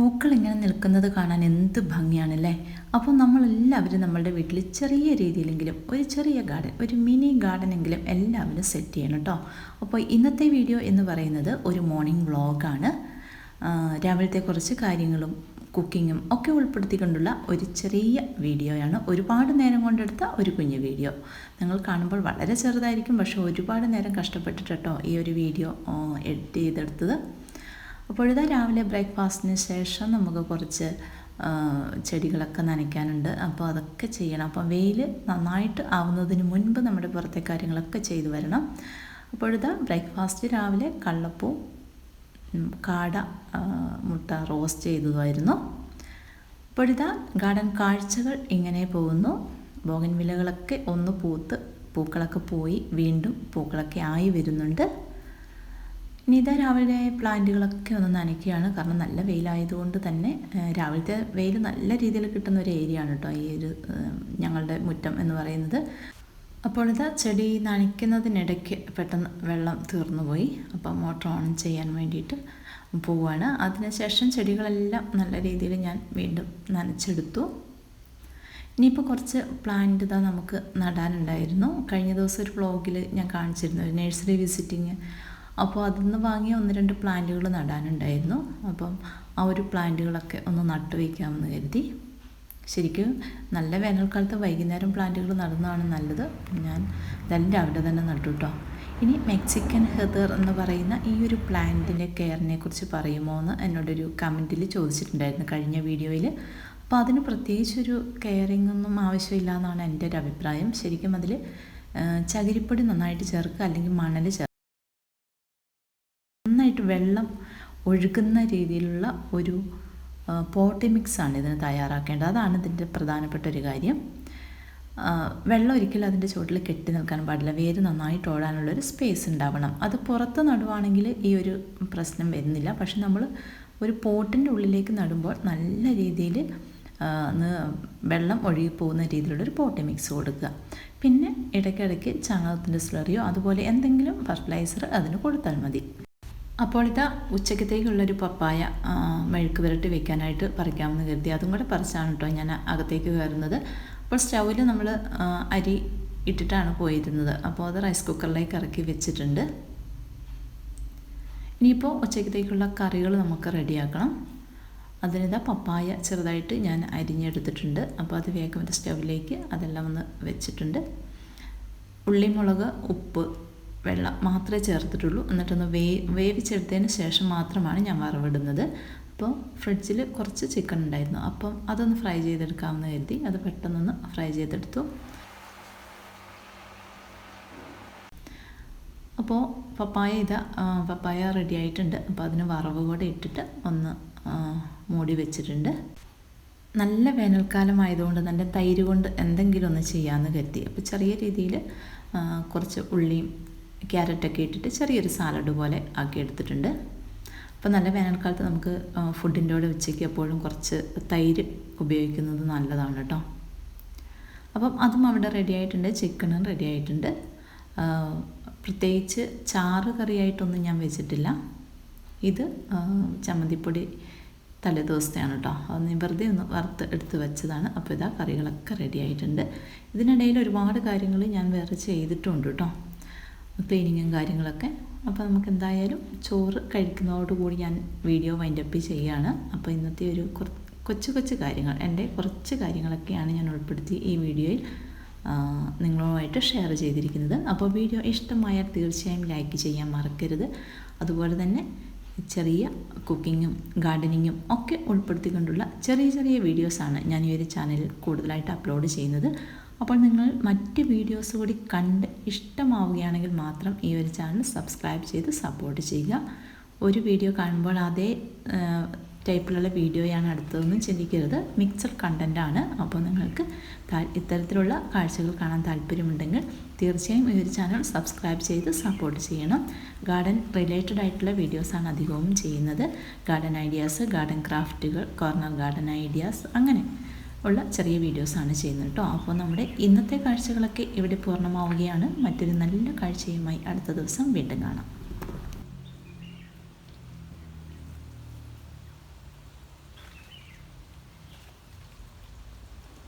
പൂക്കൾ ഇങ്ങനെ നിൽക്കുന്നത് കാണാൻ എന്ത് ഭംഗിയാണല്ലേ? അപ്പോൾ നമ്മളെല്ലാവരും നമ്മളുടെ വീട്ടിൽ ചെറിയ രീതിയിലെങ്കിലും ഒരു ചെറിയ ഗാർഡൻ ഒരു മിനി ഗാർഡനെങ്കിലും എല്ലാവരും സെറ്റ് ചെയ്യണം കേട്ടോ. അപ്പോൾ ഇന്നത്തെ വീഡിയോ എന്ന് പറയുന്നത് ഒരു മോർണിംഗ് വ്ളോഗാണ് രാവിലത്തെ കുറച്ച് കാര്യങ്ങളും കുക്കിങ്ങും ഒക്കെ ഉൾപ്പെടുത്തിക്കൊണ്ടുള്ള ഒരു ചെറിയ വീഡിയോയാണ് ഒരുപാട് നേരം കൊണ്ടെടുത്ത ഒരു കുഞ്ഞു വീഡിയോ നിങ്ങൾ കാണുമ്പോൾ വളരെ ചെറുതായിരിക്കും പക്ഷേ ഒരുപാട് നേരം കഷ്ടപ്പെട്ടിട്ടോ ഈ ഒരു വീഡിയോ എഡിറ്റ് ചെയ്തെടുത്തത്. അപ്പോഴിതാ രാവിലെ ബ്രേക്ക്ഫാസ്റ്റിന് ശേഷം നമുക്ക് കുറച്ച് ചെടികളൊക്കെ നനയ്ക്കാനുണ്ട്. അപ്പോൾ അതൊക്കെ ചെയ്യണം. അപ്പം വെയിൽ നന്നായിട്ട് ആവുന്നതിന് മുൻപ് നമ്മുടെ പുറത്തെ കാര്യങ്ങളൊക്കെ ചെയ്തു വരണം. അപ്പോഴിതാ ബ്രേക്ക്ഫാസ്റ്റ് രാവിലെ കള്ളപ്പൂ കാട മുട്ട റോസ്റ്റ് ചെയ്തതായിരുന്നു. അപ്പോഴിതാ ഗാർഡൻ കാഴ്ചകൾ ഇങ്ങനെ പോകുന്നു. ബോഗൻ വിലകളൊക്കെ ഒന്ന് പൂത്ത് പൂക്കളൊക്കെ പോയി വീണ്ടും പൂക്കളൊക്കെ ആയി വരുന്നുണ്ട്. ഇനി ഇതാ രാവിലെ പ്ലാന്റുകളൊക്കെ ഒന്ന് നനയ്ക്കുകയാണ്. കാരണം നല്ല വെയിലായതുകൊണ്ട് തന്നെ രാവിലത്തെ വെയിൽ നല്ല രീതിയിൽ കിട്ടുന്ന ഒരു ഏരിയ ആണ് കേട്ടോ ഈ ഒരു ഞങ്ങളുടെ മുറ്റം എന്ന് പറയുന്നത്. അപ്പോൾ ഇതാ ചെടി നനയ്ക്കുന്നതിനിടയ്ക്ക് പെട്ടെന്ന് വെള്ളം തീർന്നു പോയി. അപ്പം മോട്ടർ ഓൺ ചെയ്യാൻ വേണ്ടിയിട്ട് പോവുകയാണ് അതിനുശേഷം ചെടികളെല്ലാം നല്ല രീതിയിൽ ഞാൻ വീണ്ടും നനച്ചെടുത്തു. ഇനിയിപ്പോൾ കുറച്ച് പ്ലാന്റ് ഇതാ നമുക്ക് നടാനുണ്ടായിരുന്നു. കഴിഞ്ഞ ദിവസം ഒരു വ്ളോഗിൽ ഞാൻ കാണിച്ചിരുന്നു. ഒരു നഴ്സറി വിസിറ്റിങ് അപ്പോൾ അതിൽ നിന്ന് വാങ്ങിയ ഒന്ന് രണ്ട് പ്ലാന്റുകൾ നടാനുണ്ടായിരുന്നു. അപ്പം ആ ഒരു പ്ലാന്റുകളൊക്കെ ഒന്ന് നട്ടു വയ്ക്കാമെന്ന് കരുതി. ശരിക്കും നല്ല വേനൽക്കാലത്ത് വൈകുന്നേരം പ്ലാന്റുകൾ നടുന്നതാണ് നല്ലത്. ഞാൻ ഇതെല്ലാം രാവിലെ തന്നെ നട്ടു കേട്ടോ ഇനി മെക്സിക്കൻ ഹെതർ എന്ന് പറയുന്ന ഈ ഒരു പ്ലാന്റിന്റെ കെയറിനെ കുറിച്ച് പറയുമോ എന്ന് എന്നോടൊരു കമന്റിൽ ചോദിച്ചിട്ടുണ്ടായിരുന്നു കഴിഞ്ഞ വീഡിയോയിൽ അപ്പോൾ അതിന് പ്രത്യേകിച്ചൊരു കെയറിംഗ് ഒന്നും ആവശ്യമില്ല എന്നാണ് എന്റെ ഒരു അഭിപ്രായം. ശരിക്കും അതിൽ ചകിരിപ്പൊടി നന്നായിട്ട് ചേർക്കുക അല്ലെങ്കിൽ മണൽ ചേർക്കുക നന്നായിട്ട് വെള്ളം ഒഴുകുന്ന രീതിയിലുള്ള ഒരു പോട്ടി മിക്സാണ് ഇതിന് തയ്യാറാക്കേണ്ടത്. അതാണ് ഇതിന്റെ പ്രധാനപ്പെട്ട ഒരു കാര്യം. വെള്ളം ഒരിക്കലും അതിന്റെ ചുവട്ടിൽ കെട്ടി നിൽക്കാൻ പാടില്ല. വേര് നന്നായിട്ട് ഓടാനുള്ളൊരു സ്പേസ് ഉണ്ടാവണം. അത് പുറത്ത് നടുവാണെങ്കിൽ ഈ ഒരു പ്രശ്നം വരുന്നില്ല. പക്ഷെ നമ്മൾ ഒരു പോട്ടിന്റെ ഉള്ളിലേക്ക് നടുമ്പോൾ നല്ല രീതിയിൽ വെള്ളം ഒഴുകി പോകുന്ന രീതിയിലുള്ളൊരു പോട്ടി മിക്സ് കൊടുക്കുക. പിന്നെ ഇടയ്ക്കിടയ്ക്ക് ചാണകത്തിന്റെ സ്ലറിയോ അതുപോലെ എന്തെങ്കിലും ഫെർട്ടിലൈസർ അതിന് കൊടുത്താൽ മതി. അപ്പോൾ ഇതാ ഉച്ചക്കത്തേക്കുള്ളൊരു പപ്പായ മെഴുക്ക് പുരട്ടി വെക്കാനായിട്ട് പറിക്കാമെന്ന് കരുതി. അതും കൂടെ പറിച്ചാണ് കേട്ടോ ഞാൻ അകത്തേക്ക് കയറുന്നത്. അപ്പോൾ സ്റ്റൗവിൽ നമ്മൾ അരി ഇട്ടിട്ടാണ് പോയിരുന്നത്. അപ്പോൾ അത് റൈസ് കുക്കറിലേക്ക് ഇറക്കി വെച്ചിട്ടുണ്ട്. ഇനിയിപ്പോൾ ഉച്ചക്കത്തേക്കുള്ള കറികൾ നമുക്ക് റെഡിയാക്കണം. അതിനിതാ പപ്പായ ചെറുതായിട്ട് ഞാൻ അരിഞ്ഞെടുത്തിട്ടുണ്ട്. അപ്പോൾ അത് വേഗം സ്റ്റൗവിലേക്ക് അതെല്ലാം ഒന്ന് വെച്ചിട്ടുണ്ട്. ഉള്ളിമുളക് ഉപ്പ് വെള്ളം മാത്രമേ ചേർത്തിട്ടുള്ളൂ. എന്നിട്ടൊന്ന് വേ വേവിച്ചെടുത്തതിന് ശേഷം മാത്രമാണ് ഞാൻ വറവിടുന്നത്. അപ്പോൾ ഫ്രിഡ്ജിൽ കുറച്ച് ചിക്കൻ ഉണ്ടായിരുന്നു. അപ്പം അതൊന്ന് ഫ്രൈ ചെയ്തെടുക്കാമെന്ന് കരുതി അത് പെട്ടെന്നൊന്ന് ഫ്രൈ ചെയ്തെടുത്തു. അപ്പോൾ പപ്പായ ഇത് പപ്പായ റെഡി ആയിട്ടുണ്ട്. അപ്പോൾ അതിന് വറവ് കൂടെ ഇട്ടിട്ട് ഒന്ന് മൂടി വെച്ചിട്ടുണ്ട്. നല്ല വേനൽക്കാലം ആയതുകൊണ്ട് നല്ല തൈര് കൊണ്ട് എന്തെങ്കിലും ഒന്ന് ചെയ്യാമെന്ന് കരുതി. അപ്പോൾ ചെറിയ രീതിയിൽ കുറച്ച് ഉള്ളിയും ക്യാരറ്റൊക്കെ ഇട്ടിട്ട് ചെറിയൊരു സാലഡ് പോലെ ആക്കി എടുത്തിട്ടുണ്ട്. അപ്പോൾ നല്ല വേനൽക്കാലത്ത് നമുക്ക് ഫുഡിന്റെ കൂടെ ഉച്ചയ്ക്ക് എപ്പോഴും കുറച്ച് തൈര് ഉപയോഗിക്കുന്നത് നല്ലതാണ് കേട്ടോ. അപ്പം അതും അവിടെ റെഡി ആയിട്ടുണ്ട് ചിക്കനും റെഡി ആയിട്ടുണ്ട്. പ്രത്യേകിച്ച് ചാറ് കറിയായിട്ടൊന്നും ഞാൻ വെച്ചിട്ടില്ല. ഇത് ചമ്മന്തിപ്പൊടി തലേദിവസത്തെയാണ് കേട്ടോ. അത് വെറുതെ ഒന്ന് വറുത്ത് എടുത്ത് വെച്ചതാണ്. അപ്പോൾ ഇതാ കറികളൊക്കെ റെഡി ആയിട്ടുണ്ട്. ഇതിനിടയിൽ ഒരുപാട് കാര്യങ്ങൾ ഞാൻ വേറെ ചെയ്തിട്ടുണ്ട് കേട്ടോ. ക്ലീനിങ്ങും കാര്യങ്ങളൊക്കെ. അപ്പോൾ നമുക്ക് എന്തായാലും ചോറ് കഴിക്കുന്നതോടുകൂടി ഞാൻ വീഡിയോ വൈൻഡപ്പ് ചെയ്യുകയാണ് അപ്പോൾ ഇന്നത്തെ ഒരു കൊച്ചു കൊച്ചു കാര്യങ്ങൾ എന്റെ കുറച്ച് കാര്യങ്ങളൊക്കെയാണ് ഞാൻ ഉൾപ്പെടുത്തി ഈ വീഡിയോയിൽ നിങ്ങളുമായിട്ട് ഷെയർ ചെയ്തിരിക്കുന്നത്. അപ്പോൾ വീഡിയോ ഇഷ്ടമായാൽ തീർച്ചയായും ലൈക്ക് ചെയ്യാൻ മറക്കരുത്. അതുപോലെ തന്നെ ചെറിയ കുക്കിങ്ങും ഗാർഡനിങ്ങും ഒക്കെ ഉൾപ്പെടുത്തിക്കൊണ്ടുള്ള ചെറിയ ചെറിയ വീഡിയോസാണ് ഞാൻ ഈ ഒരു ചാനലിൽ കൂടുതലായിട്ട് അപ്ലോഡ് ചെയ്യുന്നത്. അപ്പോൾ നിങ്ങൾ മറ്റ് വീഡിയോസ് കൂടി കണ്ട് ഇഷ്ടമാവുകയാണെങ്കിൽ മാത്രം ഈ ഒരു ചാനൽ സബ്സ്ക്രൈബ് ചെയ്ത് സപ്പോർട്ട് ചെയ്യുക. ഒരു വീഡിയോ കാണുമ്പോൾ അതേ ടൈപ്പിലുള്ള വീഡിയോയാണ് അടുത്തതെന്നും ചിന്തിക്കരുത്. മിക്സഡ് കണ്ടന്റാണ് അപ്പോൾ നിങ്ങൾക്ക് ഇത്തരത്തിലുള്ള കാഴ്ചകൾ കാണാൻ താല്പര്യമുണ്ടെങ്കിൽ തീർച്ചയായും ഈ ഒരു ചാനൽ സബ്സ്ക്രൈബ് ചെയ്ത് സപ്പോർട്ട് ചെയ്യണം. ഗാർഡൻ റിലേറ്റഡ് ആയിട്ടുള്ള വീഡിയോസാണ് അധികവും ചെയ്യുന്നത്. ഗാർഡൻ ഐഡിയാസ് ഗാർഡൻ ക്രാഫ്റ്റുകൾ കോർണർ ഗാർഡൻ ഐഡിയാസ് അങ്ങനെ. ഉള്ള ചെറിയ വീഡിയോസാണ് ചെയ്യുന്നത് കേട്ടോ അപ്പോൾ നമ്മുടെ ഇന്നത്തെ കാഴ്ചകളൊക്കെ ഇവിടെ പൂർണമാവുകയാണ്. മറ്റൊരു നല്ല കാഴ്ചയുമായി അടുത്ത ദിവസം വീണ്ടും കാണാം.